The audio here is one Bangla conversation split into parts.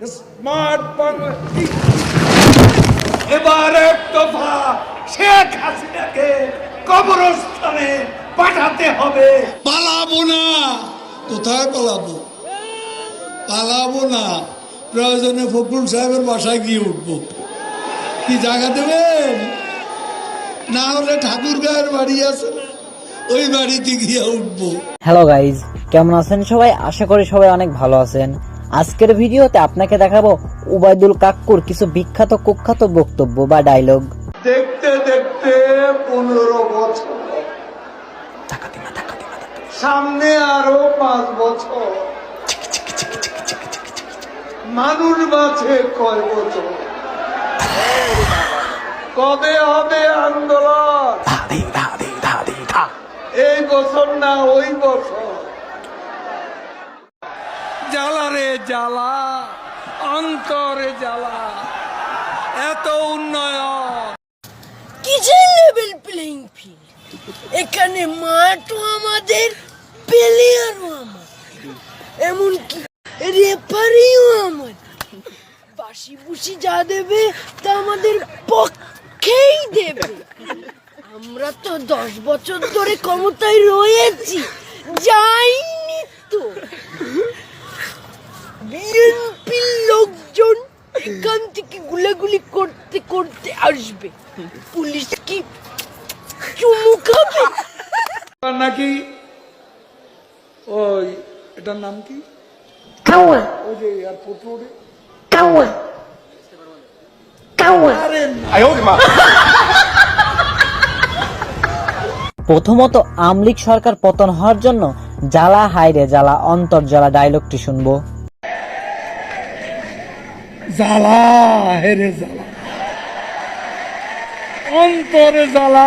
স্মার্ট বাংলা এবার এক দফা শেখ হাসিনাকে কবরস্থানে পাঠাতে হবে। পালাবো না। কোথায় পালাবো? পালাবো না। প্রয়োজনে ফখরুল সাহেবের বাসায় গিয়ে উঠবো। কি জায়গা দেবেন? না হলে ঠাকুর গায়ের বাড়ি আছে ওই বাড়িতে গিয়ে উঠবো। হ্যালো গাইজ কেমন আছেন সবাই? আশা করি সবাই অনেক ভালো আছেন। আজকের ভিডিওতে আপনাকে দেখাবো উবাইদুল কাক্কুর কিছু বিখ্যাত কুখ্যাত বক্তব্য বা ডায়লগ দেখতে দেখতে পনেরো বছর। সামনে আরও পাঁচ বছর। মানুষ বাঁচে কয় বছর? কবে হবে আন্দোলন? এই বছর না ওই বছর? জ্বালা রে জ্বালা, অন্তরে জ্বালা, এত উন্নয়ন। কিসের লেভেল প্লেইং ফিল্ড এখানে মাঠও আমাদের প্লেয়ারও আমাদের। এমনকি রেফারিও আমাদের। বাসি বুসি যা দেবে, তা আমাদের পক্ষেই দেবে। আমরা তো দশ বছর ধরে ক্ষমতায় রয়েছি। যাইনি তো বিএনপির লোকজন এখান থেকে গুলাগুলি করতে করতে আসবে। পুলিশ কি চুমু খাবে? নাকি ওই এটার নাম কি? কাওয়া। ওই যে এয়ারপোর্ট রোডে কাওয়া। কাওয়া। আরে প্রথমত আমলিক সরকার পতন হওয়ার জন্য জ্বালা হাইরে জ্বালা অন্তর জ্বালা ডায়লগটি শুনব। জ্বালা হেরে জ্বালা। অন্তরে জ্বালা।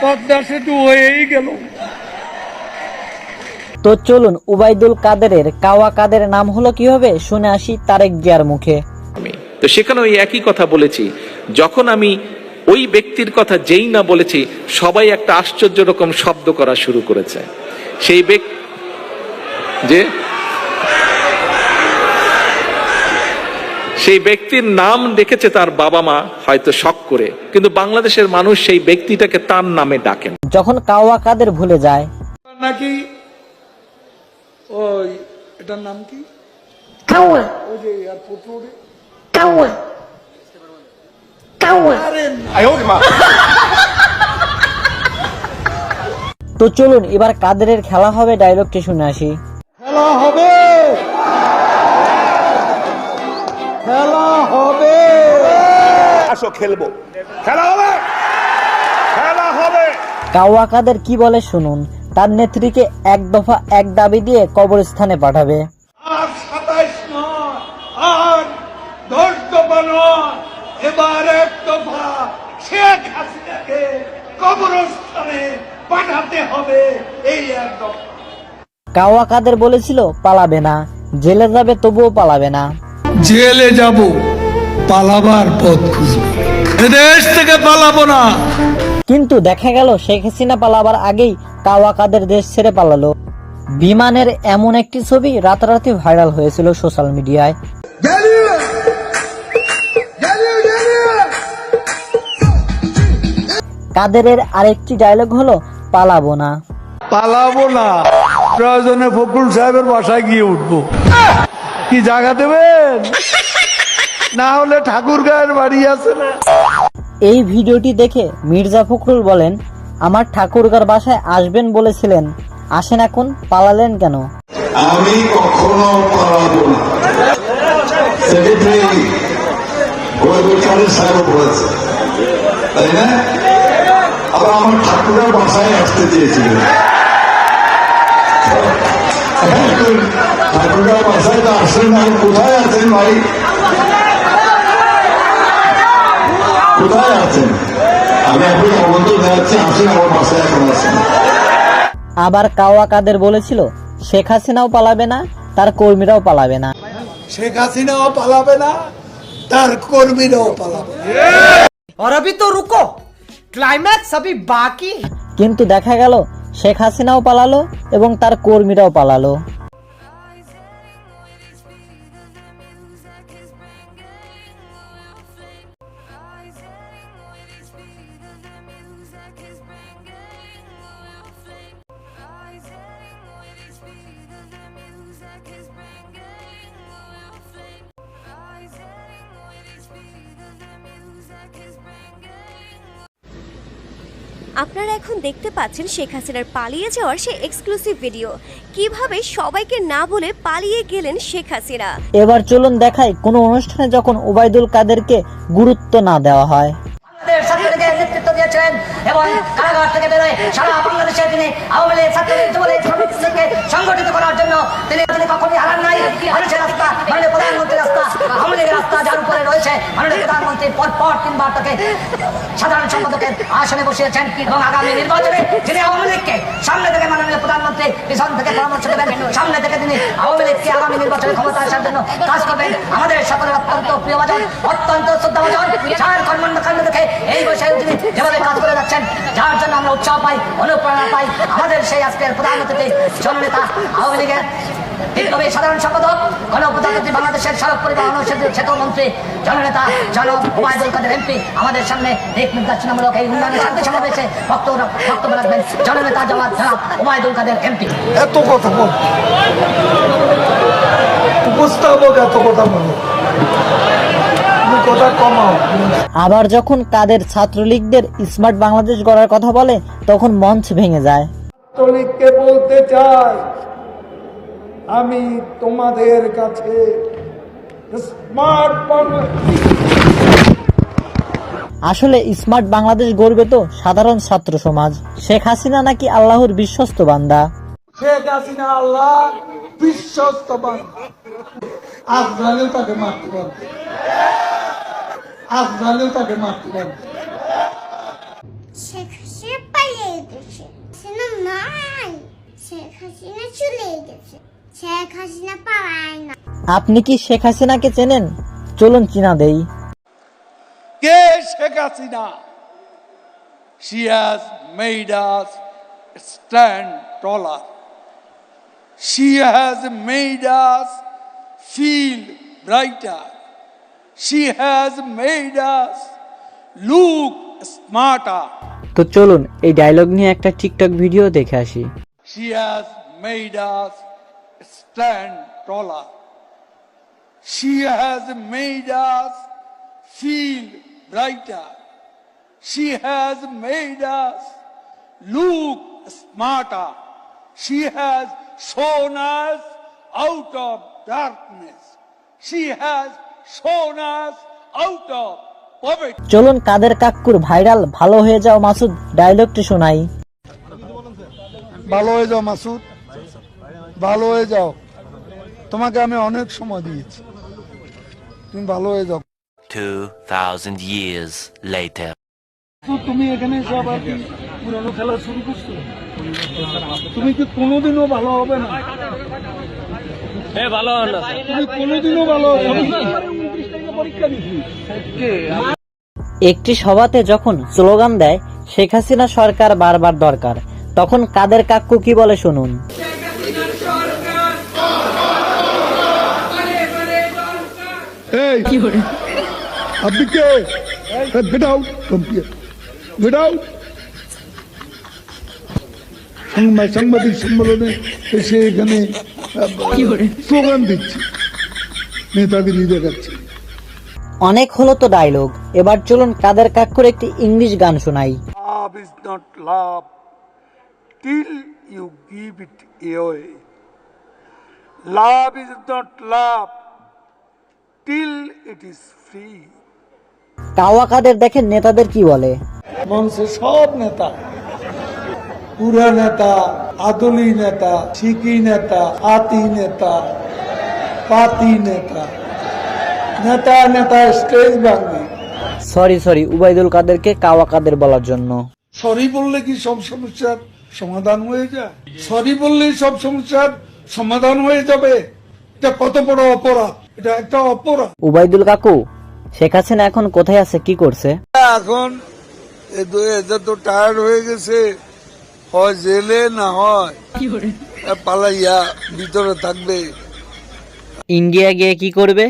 পদ্মা সেতু হয়েই গেল। তো চলুন উবাইদুল কাদেরের কাওয়া কাদের নাম হলো কি হবে শুনে আসি তারেক জিয়ার মুখে। আমি। তো সেখানে ওই একই কথা বলেছি। যখন আমি ওই ব্যক্তির কথা যেই না বলেছি সবাই একটা আশ্চর্য রকম শব্দ করা শুরু করেছে। সেই ব্যক্তি যে? সেই ব্যক্তির নাম রেখেছে তার বাবা মা হয়তো শখ করে কিন্তু বাংলাদেশের মানুষ সেই ব্যক্তিটাকে তার নামে ডাকেন। যখন কাওয়া কাদের ভুলে যায়। নাকি? ওই এটার নাম কি? কাওয়া। ওই যে এয়ারপোর্ট রোডে কাওয়া। কাওয়া। আরে তো চলুন এবার কাদেরের খেলা হবে ডায়লগটি শুনে আসি। খেলা হবে? আসো খেলব। খেলা হবে? খেলা হবে। কাওয়া কাদের কি বলে শুনুন তার নেত্রীকে এক দফা এক দাবি দিয়ে কবরস্থানে পাঠাবে। আর সাতাইশ নয় আর দশ দফা নয় এবার এক দফা শেখ হাসিনাকে কবরস্থানে পাঠাতে হবে এই এক দফা। কাওয়া কাদের বলেছিল পালাবে না জেলে যাবে তবুও পালাবে না। জেলে যাব। পালাবার পথ খুঁজবো। এদেশ থেকে পালাবো না। কিন্তু দেখা গেল শেখ হাসিনা পালাবার আগেই কাওয়া কাদের দেশ ছেড়ে পালালো। বিমানের এমন একটি ছবি রাতারাতি ভাইরাল হয়েছিল সোশ্যাল মিডিয়ায়। কাদেরের আরেকটি ডায়লগ হলো পালাবো না। পালাবো না। প্রয়োজনে ফখরুল সাহেবের বাসায় গিয়ে উঠবো। কি জায়গা দেবেন? না হলে ঠাকুর গায়ের বাড়ি আছে না। এই ভিডিওটি দেখে মির্জা ফখরুল বলেন আমার ঠাকুরগার বাসায় আসবেন বলেছিলেন আসেন এখন পালালেন কেন? আমি কখনো পালাবো না। সেক্রেটারি গোয়েন্দার সাহেব বলেছে। তাই না? আবার আমার ঠাকুরের বাসায় আসতে চেয়েছিলেন ঠাকুরের বাসায় তো আসেন নাই কোথায় আছেন ভাই? কোথায় আছেন আমি এখন আমন্ত্রণ জানাচ্ছি আসেন আমার বাসায় এখন আছেন আবার কাওয়া কাদের বলেছিল শেখ হাসিনাও পালাবে না তার কর্মীরাও পালাবে না শেখ হাসিনাও পালাবে না তার কর্মীরাও পালাবে না। और अभी तो रुको क्लाइमैक्स अभी बाकी है কিন্তু দেখা গেল শেখ হাসিনাও পালালো এবং তার কর্মীরাও পালালো আপনারা এখন দেখতে পাচ্ছেন শেখ হাসিনার পালিয়ে যাওয়ার সে এক্সক্লুসিভ ভিডিও কীভাবে সবাইকে না বলে পালিয়ে গেলেন শেখ হাসিনা? এবার চলুন দেখাই কোনো অনুষ্ঠানে যখন ওবায়দুল কাদেরকে গুরুত্ব না দেওয়া হয়। নেতৃত্ব দিয়েছিলেন এবং কারাগার থেকে বেরোয় সারা বাংলাদেশে তিনি আওয়ামী লীগ ছাত্রলীগ যুবলীগ শ্রমিক লীগকে সংগঠিত করার জন্য তিনি তিনি কখনই হারান নাই। মানুষের রাস্তা আওয়ামী লীগের রাস্তা যার উপরে রয়েছে মাননীয় প্রধানমন্ত্রী পর তিনবার তাকে সাধারণ সম্পাদকের আসনে বসিয়েছেন এবং আগামী নির্বাচনে তিনি আওয়ামী লীগকে সামনে থেকে মাননীয় প্রধানমন্ত্রী পিছন থেকে পরামর্শ দেবেন। সামনে থেকে তিনি আওয়ামী লীগকে আগামী নির্বাচনে ক্ষমতা আসার জন্য কাজ করবেন। আমাদের সকলের অত্যন্ত প্রিয়ভাজন অত্যন্ত শ্রদ্ধাভাজন যার কর্মণ্ড কাণ্ড দেখে এই বছর তিনি যেভাবে কাজ করে যাচ্ছেন, যার জন্য আমরা উৎসাহ পাই, অনুপ্রেরণা পাই। আমাদের সেই আজকের প্রধান অতিথি, জননেতা, আওয়ামী লীগের বিপ্লবী সাধারণ সম্পাদক গণপ্রজাতন্ত্রী বাংলাদেশের সড়ক পরিবহন ও সেতু মন্ত্রী জননেতা জন ওবায়দুল কাদের এমপি আমাদের সামনে দিক নির্দেশনামূলক এই উন্নয়নের শান্তি সমাবেশে বক্তব্য বক্তব্য রাখবেন জননেতা জবাব জনাব ওবায়দুল কাদের এমপি। এত কথা বল। উপস্থাপক এত কথা বলো। আবার যখন কাদের ছাত্রলীগদের স্মার্ট বাংলাদেশ গড়ার কথা বলে তখন মঞ্চ ভেঙে যায়। ছাত্রলীগকে বলতে চাই আমি তোমাদের কাছে আসলে স্মার্ট বাংলাদেশ গড়বে তো সাধারণ ছাত্র সমাজ। শেখ হাসিনা নাকি আল্লাহর বিশ্বস্ত বান্দা? শেখ হাসিনা আল্লাহ বিশ্বস্ত বান্দা। আজরালেও তাকে মারতে পারবে। আজরালেও তাকে মারতে পারবে। শেখ হাসিনা পালিয়ে গেছে। হাসিনা নাই। শেখ হাসিনা চলে গেছে। শেখ হাসিনা আপনি কি শেখ হাসিনাকে চেনেন? চলুন চিনা দেই। কে Sheikh Hasina? She has made us stand taller she has made us feel brighter she has made us look smarter তো চলুন এই ডায়লগ নিয়ে একটা টিকটক ভিডিও দেখে আসি। She has made us stand taller. She has made us feel brighter. She has made us look smarter. She has shown us out of darkness. She has shown us out of poverty. চলুন কাদের কাক্কুর ভাইরাল ভালো হয়ে যাও মাসুদ ডায়লগটি শোনাই ভালো হয়ে যাও মাসুদ ভালো হয়ে যাও। তোমাকে আমি অনেক সময় দিয়েছি। তুমি ভালো হয়ে যাও। 2,000 years later. তো তুমি এখানে এসে আবার কি পুরনো খেলা শুরু করছ? তুমি কি কোনোদিনও ভালো হবে না? তুমি কোনোদিনও ভালো হবে না? পরীক্ষা একটি সভাতে যখন স্লোগান দেয় শেখ হাসিনা সরকার বারবার দরকার তখন কাদের কাক্কু কি বলে শুনুন? এই। আপনি কে? গেট আউট গেট আউট সাংবাদিক সম্মেলনে এসে এখানে স্লোগান দিচ্ছে। নেতাগিরি দেখাচ্ছে। অনেক হলো তো ডায়লগ এবার চলুন কাদের কাক্কুর একটি ইংলিশ গান শোনাই। Love is not love till you give it away. Love is not love till it is free. কাওয়া কাদের দেখেন নেতাদের কি বলে? মঞ্চে সব নেতা। পুরা নেতা আদলি নেতা শিকি নেতা আতি নেতা পাতি নেতা। নেতা নেতা স্টেজ ভাঙবে সরি সরি উবাইদুল কাদেরকে কাওয়া কাদের বলার জন্য। সরি বললে কি সব সমস্যার সমাধান হয়ে যায়? সরি বললেই সব সমস্যার সমাধান হয়ে যাবে। এটা কত বড় অপরাধ? এটা একটা অপরাধ। উবাইদুল কাকু শেখ হাসিনা এখন কোথায় আছে? কি করছে? এখন তো টায়ার্ড হয়ে গেছে হয় জেলে না হয় পালাইয়া ভিতরে থাকবে। ইন্ডিয়া গিয়ে কি করবে?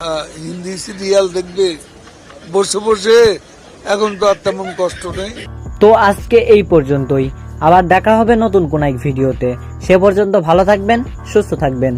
আহ, হিন্দি সিরিয়াল দেখবে। বসে বসে এখন তো আর তেমন কষ্ট নেই। তো আজকে এই পর্যন্তই। আবার দেখা হবে নতুন কোন এক ভিডিওতে। সে পর্যন্ত ভালো থাকবেন সুস্থ থাকবেন।